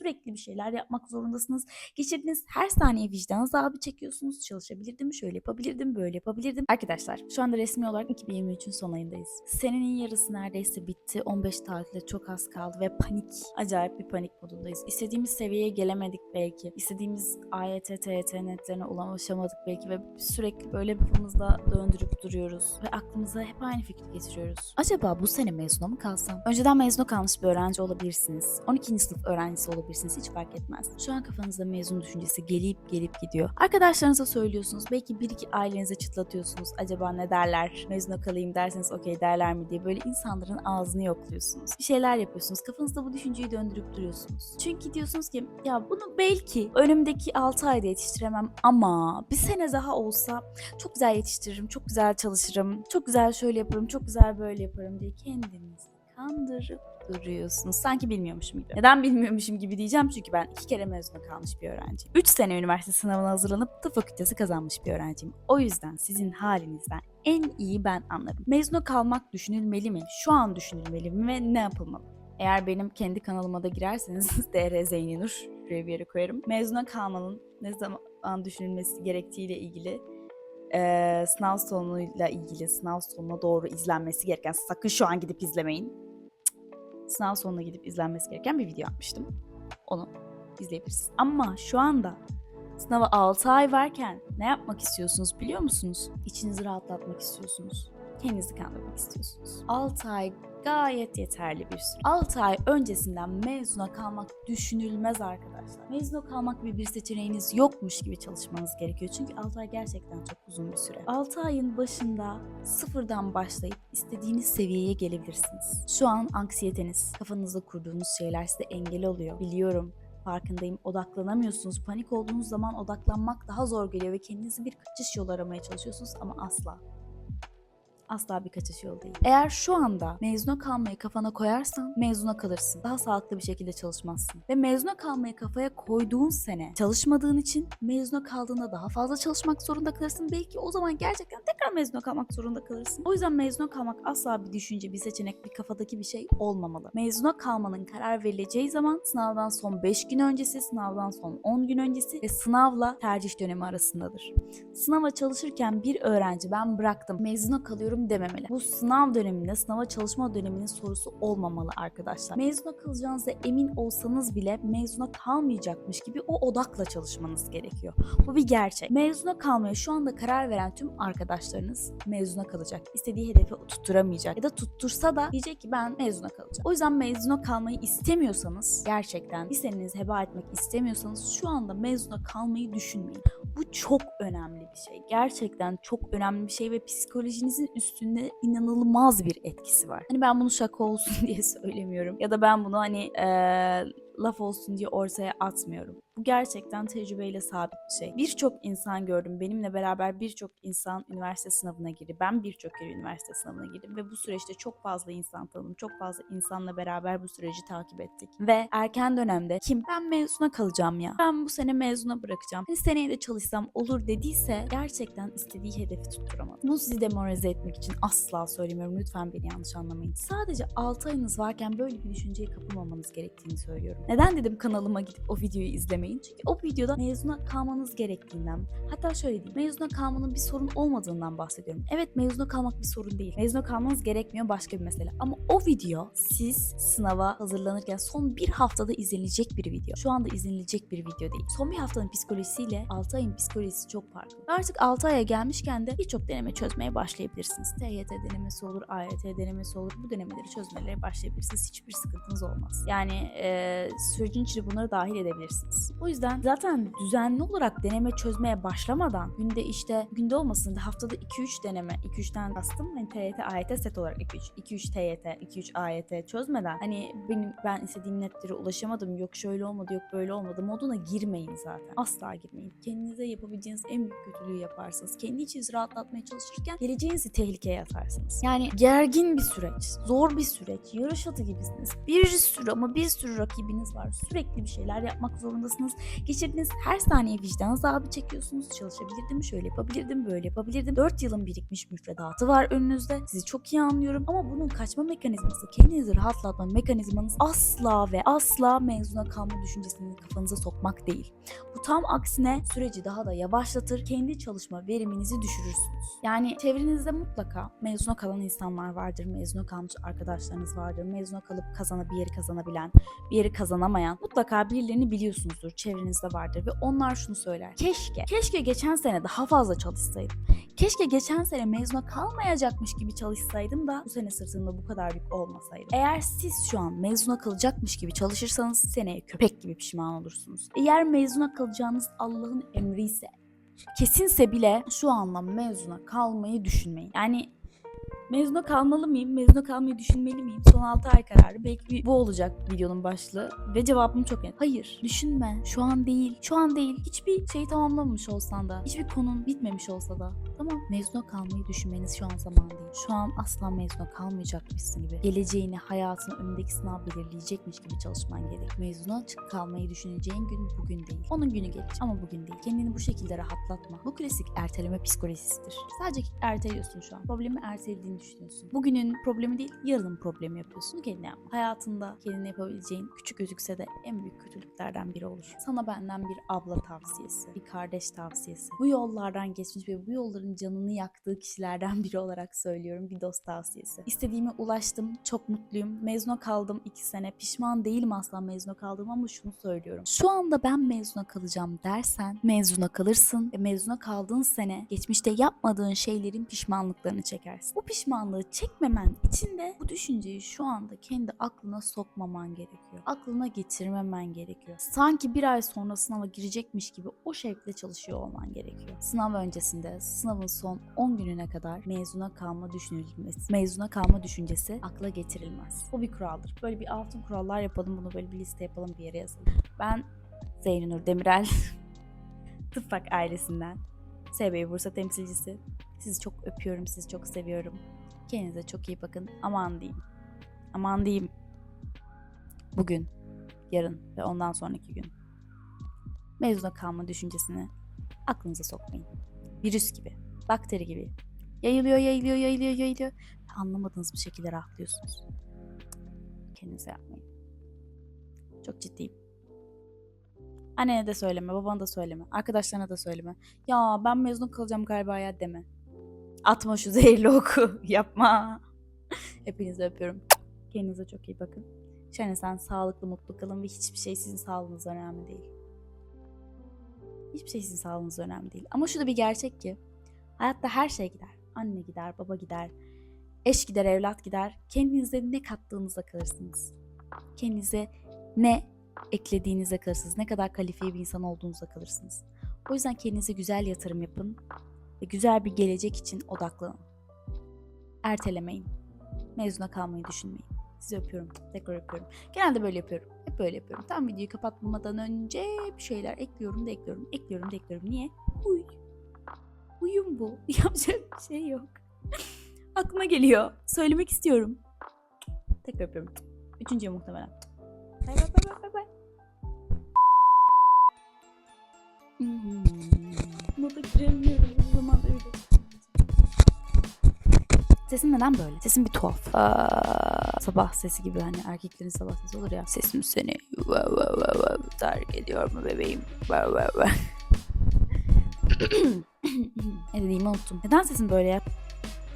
Sürekli bir şeyler yapmak zorundasınız. Geçirdiğiniz her saniye vicdan azabı çekiyorsunuz. Çalışabilirdim, şöyle yapabilirdim, böyle yapabilirdim. Arkadaşlar şu anda resmi olarak 2023'ün son ayındayız. Senenin yarısı neredeyse bitti. 15 tatile çok az kaldı ve panik. Acayip bir panik modundayız. İstediğimiz seviyeye gelemedik belki. İstediğimiz AYT, TYT netlerine ulaşamadık belki ve sürekli böyle kafamızda döndürüp duruyoruz. Ve aklımıza hep aynı fikri getiriyoruz. Acaba bu sene mezuna mı kalsam? Önceden mezuna kalmış bir öğrenci olabilirsiniz. 12. sınıf öğrencisi olabilirsiniz. Hiç fark etmez. Şu an kafanızda mezun düşüncesi gelip gelip gidiyor. Arkadaşlarınıza söylüyorsunuz. Belki bir iki ailenize çıtlatıyorsunuz. Acaba ne derler? Mezuna kalayım derseniz okey derler mi diye böyle insanların ağzını yokluyorsunuz. Bir şeyler yapıyorsunuz. Kafanızda bu düşünceyi döndürüp duruyorsunuz. Çünkü diyorsunuz ki ya bunu belki önümdeki 6 ayda yetiştiremem ama bir sene daha olsa çok güzel yetiştiririm, çok güzel çalışırım, çok güzel şöyle yaparım, çok güzel böyle yaparım diye kendinizi kandırıp duruyorsunuz. Sanki bilmiyormuşum gibi. Neden bilmiyormuşum gibi diyeceğim çünkü ben iki kere mezuna kalmış bir öğrenciyim. Üç sene üniversite sınavına hazırlanıp tıp fakültesi kazanmış bir öğrenciyim. O yüzden sizin halinizden en iyi ben anlarım. Mezuna kalmak düşünülmeli mi? Şu an düşünülmeli mi ve ne yapılmalı? Eğer benim kendi kanalıma da girerseniz DR Zeyninur şuraya bir yere koyarım. Mezuna kalmanın ne zaman düşünülmesi gerektiğiyle ilgili eee, sınav sonuyla ilgili sınav sonuna doğru izlenmesi gereken sakın şu an gidip izlemeyin. Sınav sonuna gidip izlenmesi gereken bir video yapmıştım. Onu izleyebilirsiniz. Ama şu anda sınava 6 ay varken ne yapmak istiyorsunuz biliyor musunuz? İçinizi rahatlatmak istiyorsunuz. Kendinizi kandırmak istiyorsunuz. 6 ay gayet yeterli bir süre. 6 ay öncesinden mezuna kalmak düşünülmez arkadaşlar. Mezuna kalmak gibi bir seçeneğiniz yokmuş gibi çalışmanız gerekiyor. Çünkü 6 ay gerçekten çok uzun bir süre. 6 ayın başında sıfırdan başlayıp istediğiniz seviyeye gelebilirsiniz. Şu an anksiyeteniz, kafanızda kurduğunuz şeyler size engel oluyor. Biliyorum farkındayım. Odaklanamıyorsunuz. Panik olduğunuz zaman odaklanmak daha zor geliyor ve kendinizi bir kaçış yolu aramaya çalışıyorsunuz ama asla asla bir kaçış yolu değil. Eğer şu anda mezuna kalmayı kafana koyarsan mezuna kalırsın. Daha sağlıklı bir şekilde çalışmazsın. Ve mezuna kalmayı kafaya koyduğun sene çalışmadığın için mezuna kaldığında daha fazla çalışmak zorunda kalırsın. Belki o zaman gerçekten tekrar mezuna kalmak zorunda kalırsın. O yüzden mezuna kalmak asla bir düşünce, bir seçenek, bir kafadaki bir şey olmamalı. Mezuna kalmanın karar verileceği zaman sınavdan son 5 gün öncesi, sınavdan son 10 gün öncesi ve sınavla tercih dönemi arasındadır. Sınava çalışırken bir öğrenci ben bıraktım, mezuna kalıyorum dememeli. Bu sınav döneminde, sınava çalışma döneminin sorusu olmamalı arkadaşlar. Mezuna kalacağınıza emin olsanız bile mezuna kalmayacakmış gibi o odakla çalışmanız gerekiyor. Bu bir gerçek. Mezuna kalmaya şu anda karar veren tüm arkadaşlarınız mezuna kalacak. İstediği hedefi tutturamayacak. Ya da tuttursa da diyecek ki ben mezuna kalacağım. O yüzden mezuna kalmayı istemiyorsanız gerçekten bir senenizi heba etmek istemiyorsanız şu anda mezuna kalmayı düşünmeyin. Bu çok önemli bir şey. Gerçekten çok önemli bir şey ve psikolojinizin üstünde inanılmaz bir etkisi var. Hani ben bunu şaka olsun diye söylemiyorum. Ya da ben bunu hani eee, laf olsun diye ortaya atmıyorum. Bu gerçekten tecrübeyle sabit bir şey. Birçok insan gördüm. Benimle beraber birçok insan üniversite sınavına girdi. Ben birçok kere üniversite sınavına girdim ve bu süreçte çok fazla insan tanıdım. Çok fazla insanla beraber bu süreci takip ettik. Ve erken dönemde kim ben mezuna kalacağım ya. Ben bu sene mezuna bırakacağım. Hani seneye de çalışsam olur dediyse gerçekten istediği hedefi tutturamadı. Bunu sizi demoralize etmek için asla söylemiyorum. Lütfen beni yanlış anlamayın. Sadece 6 ayınız varken böyle bir düşünceye kapılmamanız gerektiğini söylüyorum. Neden dedim kanalıma gidip o videoyu izlemeyin? Çünkü o videoda mezuna kalmanız gerektiğinden, hatta şöyle diyeyim, mezuna kalmanın bir sorun olmadığından bahsediyorum. Evet mezuna kalmak bir sorun değil. Mezuna kalmanız gerekmiyor başka bir mesele. Ama o video siz sınava hazırlanırken son bir haftada izlenilecek bir video. Şu anda izlenilecek bir video değil. Son bir haftanın psikolojisiyle 6 ayın psikolojisi çok farklı. Artık 6 aya gelmişken de birçok deneme çözmeye başlayabilirsiniz. TYT denemesi olur, AYT denemesi olur. Bu denemeleri çözmelere başlayabilirsiniz. Hiçbir sıkıntınız olmaz. Yani e, sürecin içine bunları dahil edebilirsiniz. O yüzden zaten düzenli olarak deneme çözmeye başlamadan günde işte günde olmasın da haftada 2-3 deneme 2-3'ten kastım hani TYT, AYT set olarak 2-3 2-3 TYT, 2-3 AYT çözmeden hani benim ben istediğim netlere ulaşamadım yok şöyle olmadı yok böyle olmadı moduna girmeyin zaten. Asla girmeyin. Kendinize yapabileceğiniz en büyük kötülüğü yaparsınız. Kendi içinizi rahatlatmaya çalışırken geleceğinizi tehlikeye atarsınız. Yani gergin bir süreç, zor bir süreç, yarış atı gibisiniz. Bir sürü ama bir sürü rakibiniz var. Sürekli bir şeyler yapmak zorundasınız zorundasınız. Geçirdiğiniz her saniye vicdan azabı çekiyorsunuz. Çalışabilirdim, şöyle yapabilirdim, böyle yapabilirdim. 4 yılın birikmiş müfredatı var önünüzde. Sizi çok iyi anlıyorum ama bunun kaçma mekanizması, kendinizi rahatlatma mekanizmanız asla ve asla mezuna kalma düşüncesini kafanıza sokmak değil. Bu tam aksine süreci daha da yavaşlatır, kendi çalışma veriminizi düşürürsünüz. Yani çevrenizde mutlaka mezuna kalan insanlar vardır, mezuna kalmış arkadaşlarınız vardır, mezuna kalıp kazana bir yeri kazanabilen, bir yeri kazanamayan mutlaka birilerini biliyorsunuzdur, çevrenizde vardır ve onlar şunu söyler. Keşke, keşke geçen sene daha fazla çalışsaydım. Keşke geçen sene mezuna kalmayacakmış gibi çalışsaydım da bu sene sırtımda bu kadar yük olmasaydı. Eğer siz şu an mezuna kalacakmış gibi çalışırsanız seneye köpek gibi pişman olursunuz. Eğer mezuna kalacağınız Allah'ın emri ise kesinse bile şu anla mezuna kalmayı düşünmeyin. Yani mezuna kalmalı mıyım? Mezuna kalmayı düşünmeli miyim? Son 6 ay kararı. Belki bu olacak videonun başlığı. Ve cevabım çok net. Hayır. Düşünme. Şu an değil. Şu an değil. Hiçbir şeyi tamamlamamış olsan da. Hiçbir konun bitmemiş olsa da. Tamam. Mezuna kalmayı düşünmeniz şu an zaman değil. Şu an asla mezuna kalmayacakmışsın gibi. Geleceğini, hayatını, önündeki sınav belirleyecekmiş gibi çalışman gerek. Mezuna çık kalmayı düşüneceğin gün bugün değil. Onun günü gelecek ama bugün değil. Kendini bu şekilde rahatlatma. Bu klasik erteleme psikolojisidir. Sadece erteliyorsun şu an. Problemi düşünüyorsun. Bugünün problemi değil, yarının problemi yapıyorsun. Kendine yapma. Hayatında kendine yapabileceğin küçük gözükse de en büyük kötülüklerden biri olur. Sana benden bir abla tavsiyesi, bir kardeş tavsiyesi. Bu yollardan geçmiş ve bu yolların canını yaktığı kişilerden biri olarak söylüyorum. Bir dost tavsiyesi. İstediğime ulaştım. Çok mutluyum. Mezuna kaldım iki sene. Pişman değilim asla mezuna kaldım ama şunu söylüyorum. Şu anda ben mezuna kalacağım dersen mezuna kalırsın ve mezuna kaldığın sene geçmişte yapmadığın şeylerin pişmanlıklarını çekersin. Bu pişmanlığı çekmemen için de bu düşünceyi şu anda kendi aklına sokmaman gerekiyor. Aklına getirmemen gerekiyor. Sanki bir ay sonra sınava girecekmiş gibi o şevkle çalışıyor olman gerekiyor. Sınav öncesinde, sınavın son 10 gününe kadar mezuna kalma düşünülmesi, mezuna kalma düşüncesi akla getirilmez. Bu bir kuraldır. Böyle bir altın kurallar yapalım, bunu böyle bir liste yapalım, bir yere yazalım. Ben Zeynur Demirel, Tıfak ailesinden, SBB Bursa temsilcisi. Sizi çok öpüyorum, sizi çok seviyorum. Kendinize çok iyi bakın. Aman diyeyim. Aman diyeyim. Bugün, yarın ve ondan sonraki gün. Mezuna kalma düşüncesini aklınıza sokmayın. Virüs gibi, bakteri gibi. Yayılıyor, yayılıyor, yayılıyor, yayılıyor. Anlamadığınız bir şekilde rahatlıyorsunuz. Kendinize yapmayın. Çok ciddiyim. Annene de söyleme, babana da söyleme, arkadaşlarına da söyleme. Ya ben mezun kalacağım galiba ya deme. Atma şu zehirli oku. Yapma. Hepinizi öpüyorum. Kendinize çok iyi bakın. Şahane sen sağlıklı, mutlu kalın ve hiçbir şey sizin sağlığınız önemli değil. Hiçbir şey sizin sağlığınız önemli değil. Ama şu da bir gerçek ki hayatta her şey gider. Anne gider, baba gider, eş gider, evlat gider. Kendinize ne kattığınızda kalırsınız. Kendinize ne eklediğinizde kalırsınız. Ne kadar kalifiye bir insan olduğunuzda kalırsınız. O yüzden kendinize güzel yatırım yapın ve güzel bir gelecek için odaklanın. Ertelemeyin. Mezuna kalmayı düşünmeyin. Sizi öpüyorum. Tekrar öpüyorum. Genelde böyle yapıyorum. Hep böyle yapıyorum. Tam videoyu kapatmadan önce bir şeyler ekliyorum da ekliyorum. Ekliyorum da ekliyorum. Niye? Uy. Uyum bu. Yapacak bir şey yok. Aklıma geliyor. Söylemek istiyorum. Tekrar öpüyorum. Üçüncüye muhtemelen. Bay bay bay bay bay. Hmm. Moda giremiyorum. O zaman da öyle. Sesim neden böyle? Sesim bir tuhaf. Aa, sabah sesi gibi hani erkeklerin sabah sesi olur ya. Sesim seni va, va, va, va, terk ediyor mu bebeğim? Va, va, va. ne dediğimi unuttum. Neden sesim böyle ya?